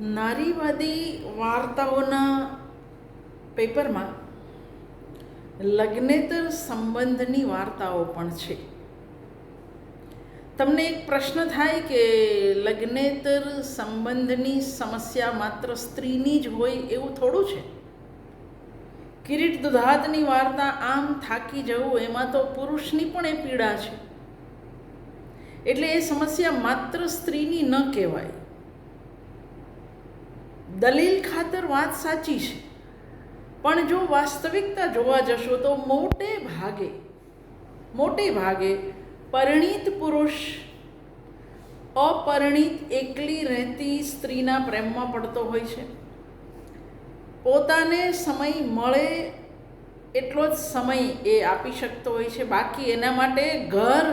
નારીવાદી વાર્તાઓના પેપરમાં લગ્નેતર સંબંધની વાર્તાઓ પણ છે. તમને એક પ્રશ્ન થાય કે લગ્નેતર સંબંધની સમસ્યા માત્ર સ્ત્રીની જ હોય એવું થોડું છે? કિરીટ દુધાતની વાર્તા આમ થાકી જવું એમાં તો પુરુષની પણ એ પીડા છે. એટલે એ સમસ્યા માત્ર સ્ત્રીની ન કહેવાય. દલીલ ખાતર વાત સાચી છે. પણ જો વાસ્તવિકતા જોવા જશો તો મોટે ભાગે મોટે ભાગે પરિણીત પુરુષ, અપરિણીત એકલી રહેતી સ્ત્રીના પ્રેમમાં પડતો હોય છે. પોતાને સમય મળે એટલો જ સમય એ આપી શકતો હોય છે. બાકી એના માટે ઘર,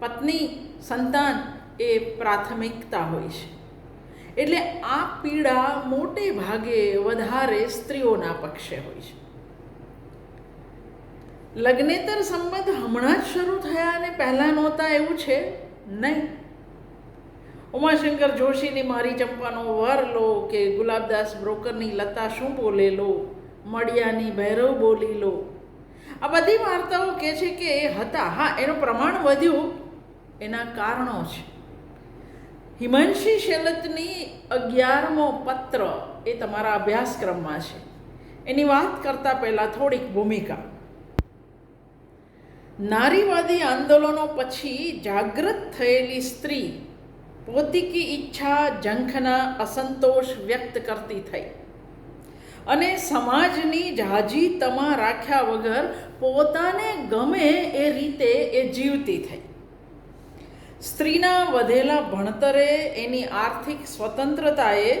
પત્ની, સંતાન એ પ્રાથમિકતા હોય છે. એટલે આ પીડા મોટે ભાગે વધારે સ્ત્રીઓના પક્ષે હોય છે. લગ્નેતર સંબંધ હમણાં જ શરૂ થયા અને પહેલાં નહોતા એવું છે? નહીં. ઉમાશંકર જોશીની મારી ચંપાનો વર લો કે ગુલાબદાસ બ્રોકરની લતા શું બોલે લો? મળિયાની ભૈરવ બોલી લો. આ બધી વાર્તાઓ કહે છે કે એ હતા. હા, એનું પ્રમાણ વધ્યું. એના કારણો છે. હિમાંશી શેલતની અગિયારમો પત્ર એ તમારા અભ્યાસક્રમમાં છે. એની વાત કરતાં પહેલાં થોડીક ભૂમિકા. નારીવાદી આંદોલનો પછી જાગૃત થયેલી સ્ત્રી પોતીકી ઈચ્છા, ઝંખના અસંતોષ વ્યક્ત કરતી થઈ. અને સમાજની જાજી તમા રાખ્યા વગર પોતાને ગમે એ રીતે એ જીવતી થઈ. સ્ત્રીના વધેલા ભણતરે એની આર્થિક સ્વતંત્રતાએ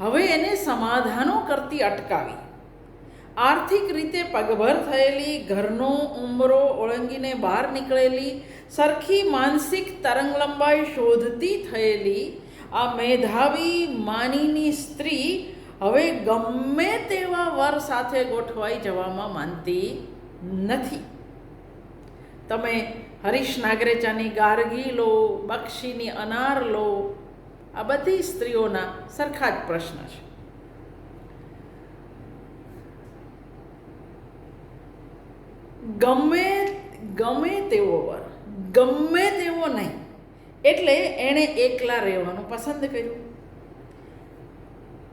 હવે એને સમાધાનો કરતી અટકાવી. આર્થિક રીતે પગભર થયેલી ઘરનો ઉંબરો ઓળંગીને બહાર નીકળેલી, સરખી માનસિક તરંગલંબાઈ શોધતી થયેલી, આ મેધાવી માનીની સ્ત્રી હવે ગમે તેવા વર સાથે ગોઠવાઈ જવામાં માનતી નથી. તમે હરીશ નાગરેચાની ગાર્ગી લો, બક્ષીની અનાર લો, આ બધી સ્ત્રીઓના સરખા જ પ્રશ્ન છે. ગમે ગમે તેવો વર, ગમે તેવો નહીં. એટલે એણે એકલા રહેવાનું પસંદ કર્યું.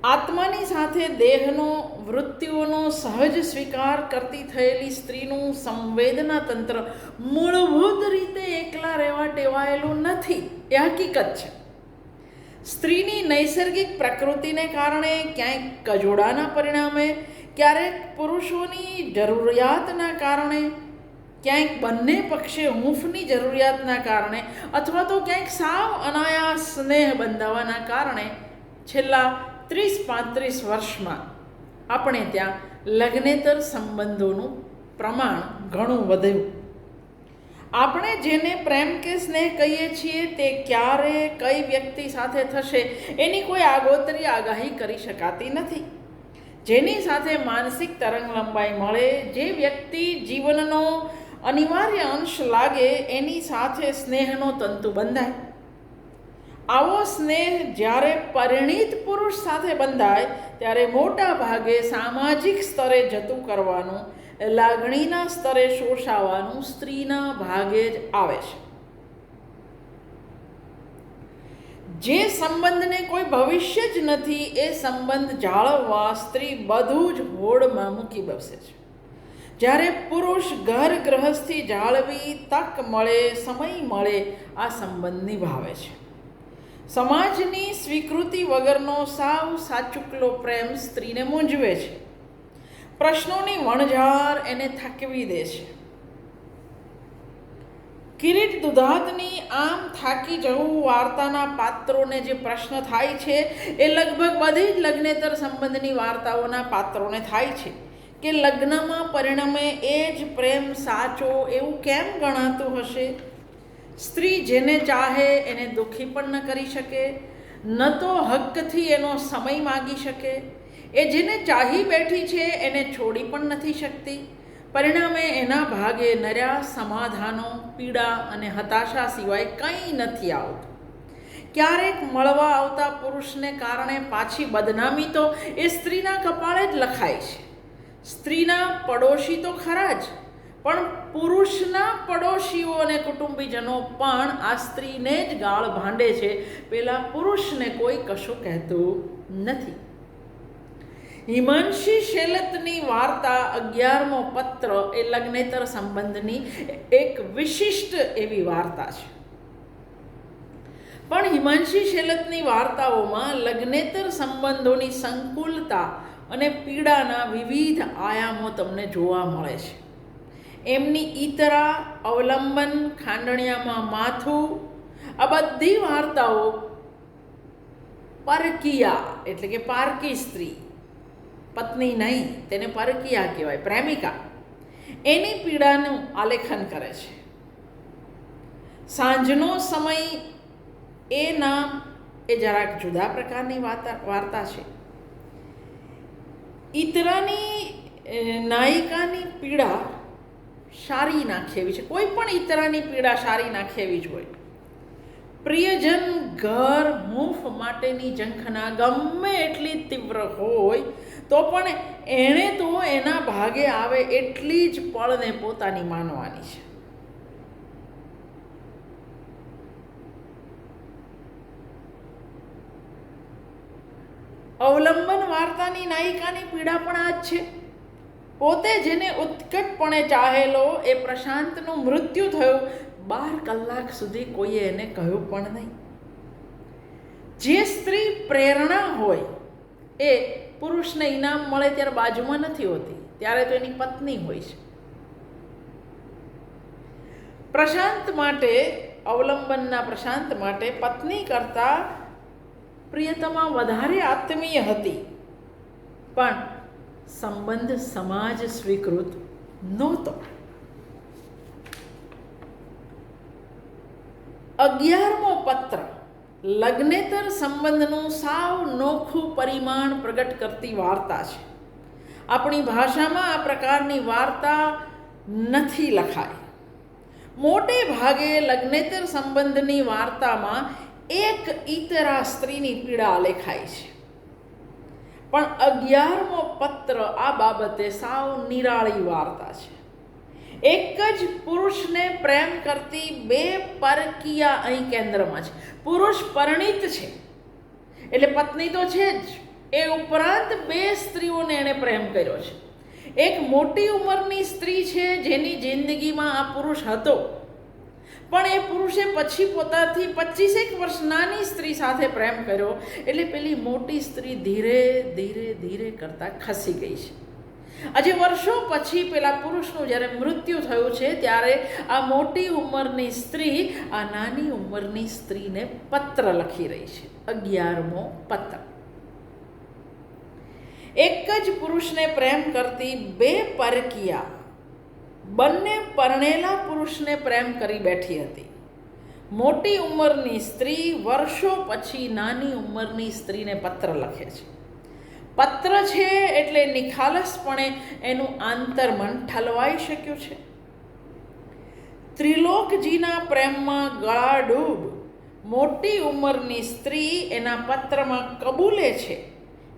આત્માની સાથે દેહનો, વૃત્તિઓનો સહજ સ્વીકાર કરતી થયેલી સ્ત્રીનું સંવેદના તંત્ર મૂળભૂત રીતે એકલા રહેવા ટેવાયેલું નથી. એ હકીકત છે. સ્ત્રીની નૈસર્ગિક પ્રકૃતિને કારણે ક્યાંક કજોડાના પરિણામે, ક્યારેક પુરુષોની જરૂરિયાતના કારણે, ક્યાંક બંને પક્ષે હૂંફની જરૂરિયાતના કારણે અથવા તો ક્યાંક સાવ અનાયાસ સ્નેહ બંધાવાના કારણે છેલ્લા ત્રીસ પાંત્રીસ વર્ષમાં આપણે ત્યાં લગ્નેતર સંબંધોનું પ્રમાણ ઘણું વધ્યું. આપણે જેને પ્રેમ કે સ્નેહ કહીએ છીએ તે ક્યારે કઈ વ્યક્તિ સાથે થશે એની કોઈ આગોતરી આગાહી કરી શકાતી નથી. જેની સાથે માનસિક તરંગ લંબાઈ મળે, જે વ્યક્તિ જીવનનો અનિવાર્ય અંશ લાગે, એની સાથે સ્નેહનો તંતુ બંધાય. આવો સ્નેહ જ્યારે પરિણીત પુરુષ સાથે બંધાય, ત્યારે મોટા ભાગે સામાજિક સ્તરે જતું કરવાનું, લાગણીના સ્તરે શોષાવાનું સ્ત્રીના ભાગે જ આવે છે. જે સંબંધને કોઈ ભવિષ્ય જ નથી, એ સંબંધ જાળવવા સ્ત્રી બધું જ હોડમાં મૂકી બસે છે. જ્યારે પુરુષ ઘર ગ્રહસ્થી જાળવી તક મળે, સમય મળે, આ સંબંધ નિભાવે છે. સમાજની સ્વીકૃતિ વગરનો સાવ સાચુકલો પ્રેમ સ્ત્રીને મૂંઝવે છે. પ્રશ્નોની વણઝાર એને થાકવી દે છે. કિરીટ દુધાતની આમ થાકી જવું વાર્તાના પાત્રોને જે પ્રશ્ન થાય છે, એ લગભગ બધી જ લગ્નેતર સંબંધની વાર્તાઓના પાત્રોને થાય છે કે લગ્નમાં પરિણમે એ જ પ્રેમ સાચો એવું કેમ ગણાતું હશે? સ્ત્રી જેને ચાહે એને દુઃખી પણ ન કરી શકે, ન તો હકથી એનો સમય માગી શકે. એ જેને ચાહી બેઠી છે એને છોડી પણ નથી શકતી. પરિણામે એના ભાગે નર્યા, સમાધાનો, પીડા અને હતાશા સિવાય કંઈ નથી આવતું. ક્યારેક મળવા આવતા પુરુષને કારણે પાછી બદનામી તો એ સ્ત્રીના કપાળે જ લખાય છે. સ્ત્રીના પડોશી તો ખરા જ પણ પુરુષના પડોશીઓ અને કુટુંબીજનો પણ આ સ્ત્રીને જ ગાળ ભાંડે છે. પેલા પુરુષને કોઈ કશું કહેતું નથી. હિમાંશી શેલતની વાર્તા અગિયારમો પત્ર એ લગ્નેતર સંબંધની એક વિશિષ્ટ એવી વાર્તા છે. પણ હિમાંશી શેલતની વાર્તાઓમાં લગ્નેતર સંબંધોની સંકુલતા અને પીડાના વિવિધ આયામો તમને જોવા મળે છે. એમની ઈતરા, અવલંબન, ખાંડણિયામાં માથું, આ બધી વાર્તાઓ પરકિયા, એટલે કે પારકી સ્ત્રી, પત્ની નહીં, તેને પરકિયા કહેવાય, પ્રેમિકા. એની પીડાનું આલેખન કરે છે. સાંજનો સમય, એ નામ, એ જરાક જુદા પ્રકારની વાર્તા છે. ઈતરાની નાયિકાની પીડા સારી નાખે એવી છે. કોઈ પણ ઈતરાની પીડા સારી નાખે એવી જ હોય. પ્રિયજન ઘર હૂંફ માટેની ઝંખના ગમે એટલી તીવ્ર હોય, તો પણ એણે તો એના ભાગે આવે એટલી જ પળને પોતાની માનવાની છે. અવલંબન વાર્તાની નાયિકાની પીડા પણ આ જ છે. પોતે જેને ઉત્કટપણે ચાહેલો, એ પ્રશાંતનું મૃત્યુ થયું. બાર કલાક સુધી કોઈએ એને કહ્યું પણ નહીં. જે સ્ત્રી પ્રેરણા હોય, એ પુરુષને ઇનામ મળે ત્યારે બાજુમાં નથી હોતી. ત્યારે તો એની પત્ની હોય છે. પ્રશાંત માટે, અવલંબનના પ્રશાંત માટે પત્ની કરતાં પ્રિયતમા વધારે આત્મીય હતી. પણ સંબંધ સમાજ સ્વીકૃત નહોતો. અગિયારમો પત્ર લગ્નેતર સંબંધનું સાવ નોખું પરિમાણ પ્રગટ કરતી વાર્તા છે. આપણી ભાષામાં આ પ્રકારની વાર્તા નથી લખાય મોટે ભાગે લગ્નેતર સંબંધની વાર્તામાં એક ઈતરા સ્ત્રીની પીડા લેખાય છે. પણ અગિયારમો પત્ર આ બાબતે સાવ નિરાળી વાર્તા છે. એક જ પુરુષને પ્રેમ કરતી બે પરકીયા અહીં કેન્દ્રમાં છે. પુરુષ પરિણિત છે. એટલે પત્ની તો છે જ. એ ઉપરાંત બે સ્ત્રીઓને એણે પ્રેમ કર્યો છે. એક મોટી ઉંમરની સ્ત્રી છે જેની જિંદગીમાં આ પુરુષ હતો. પણ એ પુરુષે પછી પોતાથી પચીસેક વર્ષ નાની સ્ત્રી સાથે પ્રેમ કર્યો, એટલે પેલી મોટી સ્ત્રી ધીરે ધીરે ધીરે કરતાં ખસી ગઈ છે. આજે વર્ષો પછી પેલા પુરુષનું જ્યારે મૃત્યુ થયું છે, ત્યારે આ મોટી ઉંમરની સ્ત્રી, આ નાની ઉંમરની સ્ત્રીને પત્ર લખી રહી છે. અગિયારમો પત્ર. એક જ પુરુષને પ્રેમ કરતી બે પરકિયા બંને પરણેલા પુરુષને પ્રેમ કરી બેઠી હતી. મોટી ઉંમરની સ્ત્રી વર્ષો પછી નાની ઉંમરની સ્ત્રીને પત્ર લખે છે. પત્ર છે એટલે નિખાલસપણે એનું આંતરમન ઠલવાઈ શક્યું છે. ત્રિલોકજીના પ્રેમમાં ગળાડૂબ મોટી ઉંમરની સ્ત્રી એના પત્રમાં કબૂલે છે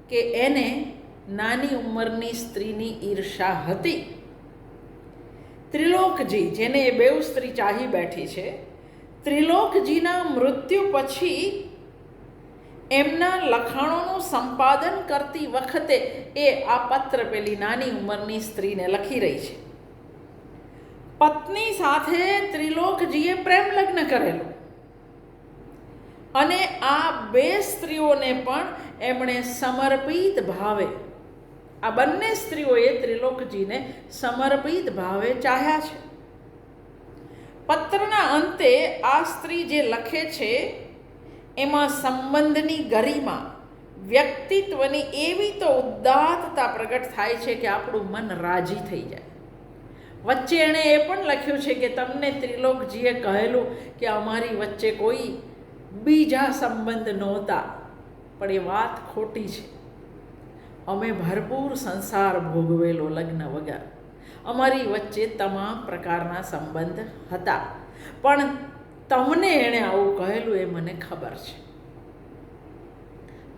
કે એને નાની ઉંમરની સ્ત્રીની ઈર્ષા હતી. ત્રિલોકજી જેને એ બેઉ સ્ત્રી ચાહી બેઠી છે ત્રિલોકજીના મૃત્યુ પછી એમના લખાણોનું સંપાદન કરતી વખતે એ આ પત્ર પેલી નાની ઉંમરની સ્ત્રીને લખી રહી છે. પત્ની સાથે ત્રિલોકજીએ પ્રેમ લગ્ન કરેલું. અને આ બે સ્ત્રીઓને પણ એમણે સમર્પિત ભાવે આ બંને સ્ત્રીઓએ ત્રિલોકજીને સમર્પિત ભાવે ચાહ્યા છે. પત્રના અંતે આ સ્ત્રી જે લખે છે, એમાં સંબંધની ગરિમા, વ્યક્તિત્વની એવી તો ઉદાત્તતા પ્રગટ થાય છે કે આપણું મન રાજી થઈ જાય. વચ્ચે એણે એ પણ લખ્યું છે કે તમને ત્રિલોકજીએ કહેલું કે અમારી વચ્ચે કોઈ બીજા સંબંધ નહોતા, પણ એ વાત ખોટી છે. અમે ભરપૂર સંસાર ભોગવેલો લગ્ન વગર. અમારી વચ્ચે તમામ પ્રકારના સંબંધ હતા. પણ તમને એણે આવું કહેલું એ મને ખબર છે.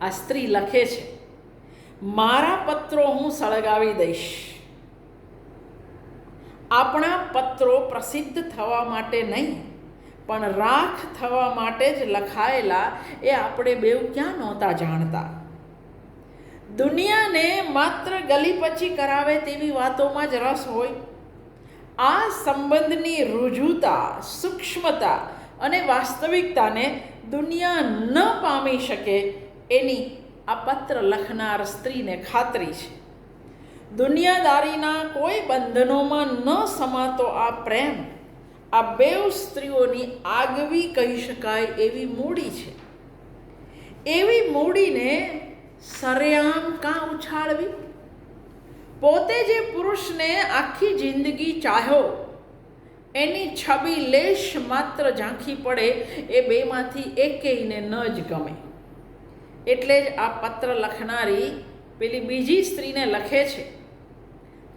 આ સ્ત્રી લખે છે, મારા પત્રો હું સળગાવી દઈશ. આપણા પત્રો પ્રસિદ્ધ થવા માટે નહીં, પણ રાખ થવા માટે જ લખાયેલા એ આપણે બેવ ક્યાં નહોતા જાણતા. દુનિયાને માત્ર ગલીપચી કરાવે તેવી વાતોમાં જ રસ હોય. આ સંબંધની રુજુતા, સૂક્ષ્મતા અને વાસ્તવિકતાને દુનિયા ન પામી શકે એની આ પત્ર લખનાર સ્ત્રીને ખાતરી છે. દુનિયાદારીના કોઈ બંધનોમાં ન સમાતો આ પ્રેમ, આ બેવ સ્ત્રીઓની આગવી કહી શકાય એવી મૂડી છે. એવી મૂડીને સરેઆમ કાં ઉછાળવી? પોતે જે પુરુષને આખી જિંદગી ચાહ્યો, એની છબી લેશ માત્ર ઝાંખી પડે, એ બેમાંથી એકેયને ન જ ગમે. એટલે જ આ પત્ર લખનારી પેલી બીજી સ્ત્રીને લખે છે,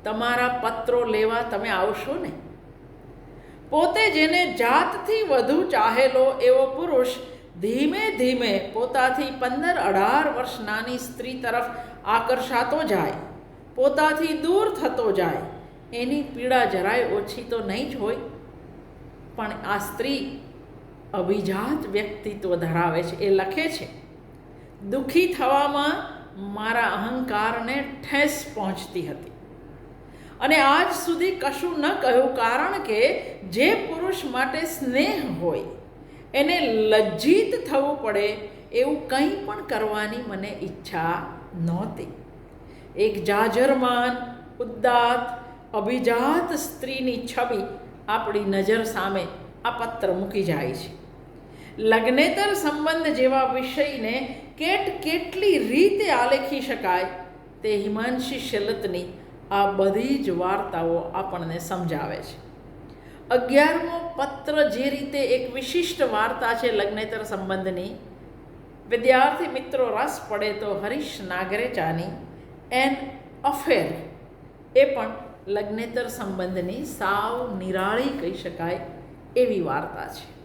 તમારા પત્રો લેવા તમે આવશો ને? પોતે જેને જાતથી વધુ ચાહેલો એવો પુરુષ ધીમે ધીમે પોતાથી પંદર અઢાર વર્ષ નાની સ્ત્રી તરફ આકર્ષાતો જાય, પોતાથી દૂર થતો જાય. એની પીડા જરાય ઓછી તો નહીં જ હોય, પણ આ સ્ત્રી અભિજાત વ્યક્તિત્વ ધરાવે છે, એ લખે છે, દુઃખી થવામાં મારા અહંકારને ઠેસ પહોંચતી હતી. અને આજ સુધી કશું ન કહ્યું કારણ કે જે પુરુષ માટે સ્નેહ હોય એને લજ્જિત થવું પડે એવું કંઈ પણ કરવાની મને ઈચ્છા નહોતી. એક જાજરમાન, ઉદ્દાત, અભિજાત સ્ત્રીની છબી આપણી નજર સામે આ પત્ર મૂકી જાય છે. લગ્નેતર સંબંધ જેવા વિષયને કેટ કેટલી રીતે આલેખી શકાય તે હિમાંશી શેલતની આ બધી જ વાર્તાઓ આપણને સમજાવે છે. અગિયારમો પત્ર જે રીતે એક વિશિષ્ટ વાર્તા છે લગ્નેતર સંબંધની, વિદ્યાર્થી મિત્રો રસ પડે તો હરીશ નાગરેચાની એન અફેર, એ પણ લગ્નેતર સંબંધની સાવ નિરાળી કહી શકાય એવી વાર્તા છે.